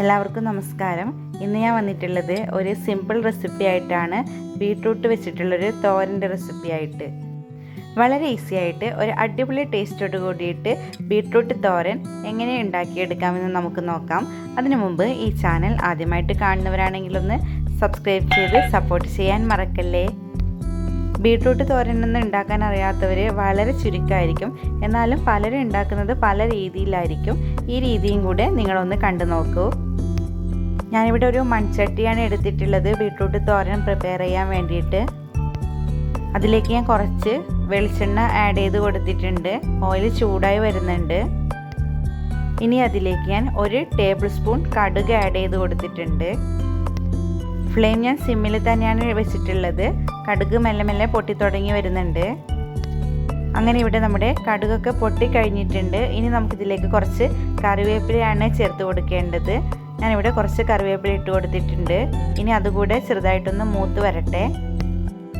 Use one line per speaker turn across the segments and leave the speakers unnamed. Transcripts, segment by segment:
എല്ലാവർക്കും നമസ്കാരം. ഇന്ന് ഞാൻ വന്നിട്ടുള്ളത് ഒരു സിമ്പിൾ റെസിപ്പി ആയിട്ടാണ്. ബീട്രൂട്ട് വെച്ചിട്ടുള്ളൊരു തോരന്റെ റെസിപ്പി ആയിട്ട്. വളരെ ഈസി ആയിട്ട് ഒരു അടിപൊളി ടേസ്റ്റോട് കൂടിയിട്ട് ബീട്രൂട്ട് തോരൻ എങ്ങനെ ഉണ്ടാക്കിയെടുക്കാമെന്ന് നമുക്ക് നോക്കാം. അതിനു മുമ്പ് ഈ ചാനൽ ആദ്യമായിട്ട് കാണുന്നവരാണെങ്കിലൊന്ന് സബ്സ്ക്രൈബ് ചെയ്ത് സപ്പോർട്ട് ചെയ്യാൻ മറക്കല്ലേ? ബീട്രൂട്ട് തോരനൊന്നും ഉണ്ടാക്കാൻ അറിയാത്തവർ വളരെ ചുരുക്കമായിരിക്കും എന്നാലും പലരും ഉണ്ടാക്കുന്നത് പല രീതിയിലായിരിക്കും. ഈ രീതിയും കൂടെ നിങ്ങളൊന്ന് കണ്ടു നോക്കൂ. ഞാനിവിടെ ഒരു മൺചട്ടിയാണ് എടുത്തിട്ടുള്ളത്. ബീട്രൂട്ട് തോരൻ പ്രിപ്പയർ ചെയ്യാൻ വേണ്ടിയിട്ട്. അതിലേക്ക് ഞാൻ കുറച്ച് വെളിച്ചെണ്ണ ആഡ് ചെയ്ത് കൊടുത്തിട്ടുണ്ട്. ഓയിൽ ചൂടായി വരുന്നുണ്ട്. ഇനി അതിലേക്ക് ഞാൻ ഒരു ടേബിൾ സ്പൂൺ കടുക് ആഡ് ചെയ്ത് കൊടുത്തിട്ടുണ്ട്. ഫ്ലെയിം ഞാൻ സിമ്മിൽ തന്നെയാണ് വെച്ചിട്ടുള്ളത്. കടുക് മെല്ലെ മെല്ലെ പൊട്ടി തുടങ്ങി വരുന്നുണ്ട്. അങ്ങനെ ഇവിടെ നമ്മുടെ കടുകൊക്കെ പൊട്ടി കഴിഞ്ഞിട്ടുണ്ട്. ഇനി നമുക്കിതിലേക്ക് കുറച്ച് കറിവേപ്പിലയാണ് ചേർത്ത് കൊടുക്കേണ്ടത്. ഞാനിവിടെ കുറച്ച് കറിവേപ്പില ഇട്ട് കൊടുത്തിട്ടുണ്ട്. ഇനി അതുകൂടെ ചെറുതായിട്ടൊന്ന് മൂത്ത് വരട്ടെ.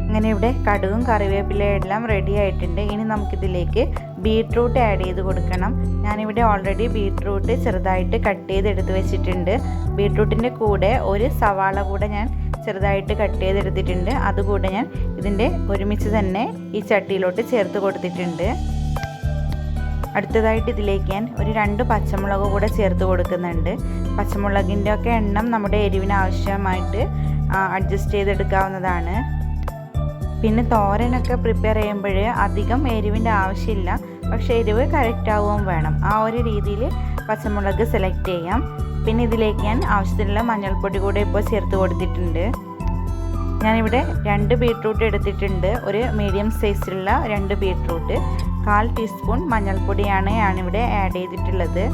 അങ്ങനെ ഇവിടെ കടുകും കറിവേപ്പിലയും എല്ലാം റെഡി ആയിട്ടുണ്ട്. ഇനി നമുക്കിതിലേക്ക് ബീട്രൂട്ട് ആഡ് ചെയ്ത് കൊടുക്കണം. ഞാനിവിടെ ഓൾറെഡി ബീട്രൂട്ട് ചെറുതായിട്ട് കട്ട് ചെയ്ത് എടുത്ത് വെച്ചിട്ടുണ്ട്. ബീട്രൂട്ടിന്റെ കൂടെ ഒരു സവാള കൂടെ ഞാൻ ചെറുതായിട്ട് കട്ട് ചെയ്തെടുത്തിട്ടുണ്ട് അതുകൂടെ ഞാൻ ഇതിന്റെ ഒരുമിച്ച് തന്നെ ഈ ചട്ടിയിലോട്ട് ചേർത്ത് കൊടുത്തിട്ടുണ്ട്. അടുത്തതായിട്ട് ഇതിലേക്ക് ഞാൻ ഒരു രണ്ട് പച്ചമുളക് കൂടെ ചേർത്ത് കൊടുക്കുന്നുണ്ട്. പച്ചമുളകിന്റെ ഒക്കെ എണ്ണം നമ്മുടെ എരിവിന് ആവശ്യമായിട്ട് അഡ്ജസ്റ്റ് ചെയ്തെടുക്കാവുന്നതാണ്. പിന്നെ തോരനൊക്കെ പ്രിപ്പയർ ചെയ്യുമ്പോൾ അധികം എരിവിന്റെ ആവശ്യമില്ല. പക്ഷേ എരിവ് കറക്റ്റ് ആവുകയും വേണം. ആ ഒരു രീതിയിൽ പച്ചമുളക് സെലക്ട് ചെയ്യാം. പിന്നെ ഇതിലേക്ക് ഞാൻ ആവശ്യത്തിനുള്ള മഞ്ഞൾപ്പൊടി കൂടെ ഇപ്പോൾ ചേർത്ത് കൊടുത്തിട്ടുണ്ട്. ഞാനിവിടെ രണ്ട് ബീട്രൂട്ട് എടുത്തിട്ടുണ്ട്. ഒരു മീഡിയം സൈസിലുള്ള രണ്ട് ബീട്രൂട്ട് കാൽ ടീസ്പൂൺ മഞ്ഞൾപ്പൊടിയാണ് ഞാനിവിടെ ആഡ് ചെയ്തിട്ടുള്ളത്.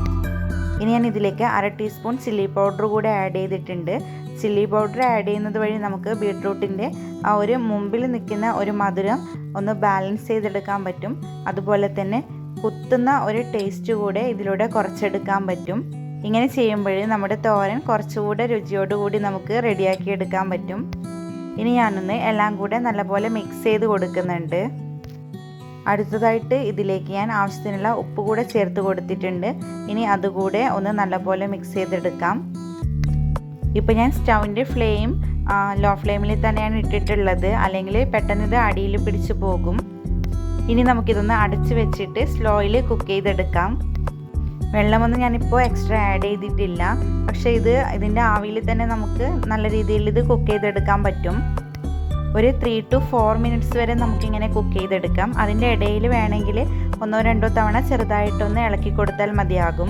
ഇനി ഞാൻ ഇതിലേക്ക് അര ടീസ്പൂൺ ചില്ലി പൗഡർ കൂടെ ആഡ് ചെയ്തിട്ടുണ്ട്. ചില്ലി പൗഡർ ആഡ് ചെയ്യുന്നത് വഴി നമുക്ക് ബീട്രൂട്ടിന്റെ ആ ഒരു മുമ്പിൽ നിൽക്കുന്ന ഒരു മധുരം ഒന്ന് ബാലൻസ് ചെയ്തെടുക്കാൻ പറ്റും. അതുപോലെ തന്നെ കുത്തുന്ന ഒരു ടേസ്റ്റ് കൂടെ ഇതിലൂടെ കുറച്ചെടുക്കാൻ പറ്റും. ഇങ്ങനെ ചെയ്യുമ്പോൾ നമ്മുടെ തോരൻ കുറച്ചുകൂടെ രുചിയോടുകൂടി നമുക്ക് റെഡിയാക്കി എടുക്കാൻ പറ്റും. ഇനി ഞാനൊന്ന് എല്ലാം കൂടെ നല്ലപോലെ മിക്സ് ചെയ്ത് കൊടുക്കുന്നുണ്ട്. അടുത്തതായിട്ട് ഇതിലേക്ക് ഞാൻ ആവശ്യത്തിനുള്ള ഉപ്പ് കൂടെ ചേർത്ത് കൊടുത്തിട്ടുണ്ട്. ഇനി അതുകൂടെ ഒന്ന് നല്ലപോലെ മിക്സ് ചെയ്തെടുക്കാം. ഇപ്പോൾ ഞാൻ സ്റ്റൗവിന്റെ ഫ്ലെയിം ലോ ഫ്ലെയിമിൽ തന്നെയാണ് ഇട്ടിട്ടുള്ളത്. അല്ലെങ്കിൽ പെട്ടെന്ന് ഇത് അടിയിൽ പിടിച്ചു പോകും. ഇനി നമുക്കിതൊന്ന് അടച്ചു വെച്ചിട്ട് സ്ലോയിൽ കുക്ക് ചെയ്തെടുക്കാം. വെള്ളമൊന്നും ഞാനിപ്പോൾ എക്സ്ട്രാ ആഡ് ചെയ്തിട്ടില്ല. പക്ഷേ ഇത് ഇതിന്റെ ആവിയിൽ തന്നെ നമുക്ക് നല്ല രീതിയിൽ ഇത് കുക്ക് ചെയ്തെടുക്കാൻ പറ്റും. ഒരു ത്രീ ടു ഫോർ മിനിറ്റ്സ് വരെ നമുക്കിങ്ങനെ കുക്ക് ചെയ്തെടുക്കാം. അതിന്റെ ഇടയിൽ വേണമെങ്കിൽ ഒന്നോ രണ്ടോ തവണ ചെറുതായിട്ടൊന്ന് ഇളക്കി കൊടുത്താൽ മതിയാകും.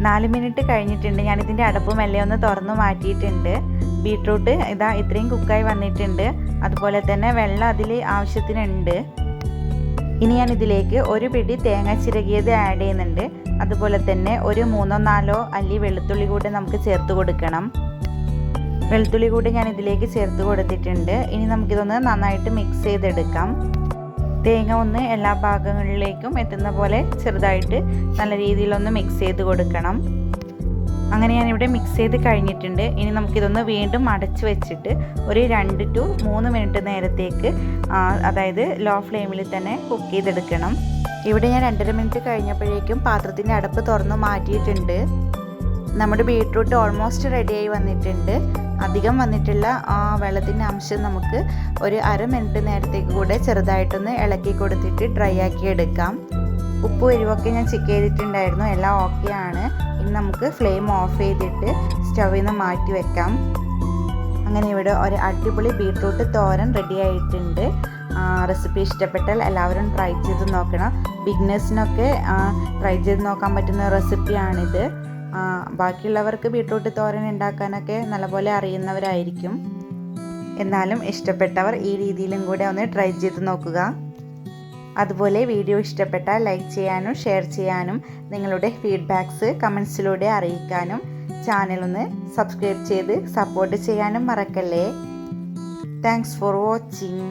നാല് മിനിറ്റ് കഴിഞ്ഞിട്ടുണ്ട്. ഞാനിതിന്റെ അടപ്പ് മെല്ലെ ഒന്ന് തുറന്നു മാറ്റിയിട്ടുണ്ട്. ബീട്രൂട്ട് ഇതാ ഇത്രയും കുക്കായി വന്നിട്ടുണ്ട്. അതുപോലെ തന്നെ വെള്ളം അതിൽ ആവശ്യത്തിനുണ്ട്. ഇനി ഞാൻ ഇതിലേക്ക് ഒരു പിടി തേങ്ങ ചിരകിയത് ആഡ് ചെയ്യുന്നുണ്ട്. അതുപോലെ തന്നെ ഒരു മൂന്നോ നാലോ അല്ലി വെളുത്തുള്ളി കൂടെ നമുക്ക് ചേർത്ത് കൊടുക്കണം. വെളുത്തുള്ളി കൂടി ഞാൻ ഇതിലേക്ക് ചേർത്ത് കൊടുത്തിട്ടുണ്ട്. ഇനി നമുക്കിതൊന്ന് നന്നായിട്ട് മിക്സ് ചെയ്തെടുക്കാം. തേങ്ങ ഒന്ന് എല്ലാ ഭാഗങ്ങളിലേക്കും എത്തുന്ന പോലെ ചെറുതായിട്ട് നല്ല രീതിയിലൊന്ന് മിക്സ് ചെയ്ത് കൊടുക്കണം. അങ്ങനെ ഞാൻ ഇവിടെ മിക്സ് ചെയ്ത് കഴിഞ്ഞിട്ടുണ്ട്. ഇനി നമുക്കിതൊന്ന് വീണ്ടും അടച്ചു വെച്ചിട്ട് ഒരു രണ്ട് ടു മൂന്ന് മിനിറ്റ് നേരത്തേക്ക് അതായത് ലോ ഫ്ലെയിമിൽ തന്നെ കുക്ക് ചെയ്തെടുക്കണം. ഇവിടെ ഞാൻ രണ്ടര മിനിറ്റ് കഴിഞ്ഞപ്പോഴേക്കും പാത്രത്തിന്റെ അടപ്പ് തുറന്ന് മാറ്റിയിട്ടുണ്ട്. നമ്മുടെ ബീട്രൂട്ട് ഓൾമോസ്റ്റ് റെഡിയായി വന്നിട്ടുണ്ട്. അധികം വന്നിട്ടുള്ള ആ വെള്ളത്തിന്റെ അംശം നമുക്ക് ഒരു അര മിനിറ്റ് നേരത്തേക്ക് കൂടെ ചെറുതായിട്ടൊന്ന് ഇളക്കി കൊടുത്തിട്ട് ഡ്രൈ ആക്കി എടുക്കാം. ഉപ്പ് എരിവൊക്കെ ഞാൻ ചെക്ക് ചെയ്തിട്ടുണ്ടായിരുന്നു. എല്ലാം ഓക്കെ ആണ്. നമുക്ക് ഫ്ലെയിം ഓഫ് ചെയ്തിട്ട് സ്റ്റവിൽ നിന്ന് മാറ്റി വെക്കാം. അങ്ങനെ ഇവിടെ ഒരു അടിപൊളി ബീട്രൂട്ട് തോരൻ റെഡി ആയിട്ടുണ്ട്. റെസിപ്പി ഇഷ്ടപ്പെട്ടാൽ എല്ലാവരും ട്രൈ ചെയ്ത് നോക്കണം. ബിഗ്നേഴ്സിനൊക്കെ ട്രൈ ചെയ്ത് നോക്കാൻ പറ്റുന്ന റെസിപ്പിയാണിത് ബാക്കിയുള്ളവർക്ക് ബീട്രൂട്ട് തോരൻ ഉണ്ടാക്കാനൊക്കെ നല്ലപോലെ അറിയുന്നവരായിരിക്കും. എന്നാലും ഇഷ്ടപ്പെട്ടവർ ഈ രീതിയിലും കൂടെ ഒന്ന് ട്രൈ ചെയ്ത് നോക്കുക. അതുപോലെ വീഡിയോ ഇഷ്ടപ്പെട്ടാൽ ലൈക്ക് ചെയ്യാനും ഷെയർ ചെയ്യാനും നിങ്ങളുടെ ഫീഡ്ബാക്ക്സ് കമൻസിലൂടെ അറിയിക്കാനും ചാനലൊന്ന് സബ്സ്ക്രൈബ് ചെയ്ത് സപ്പോർട്ട് ചെയ്യാനും മറക്കല്ലേ. Thanks for watching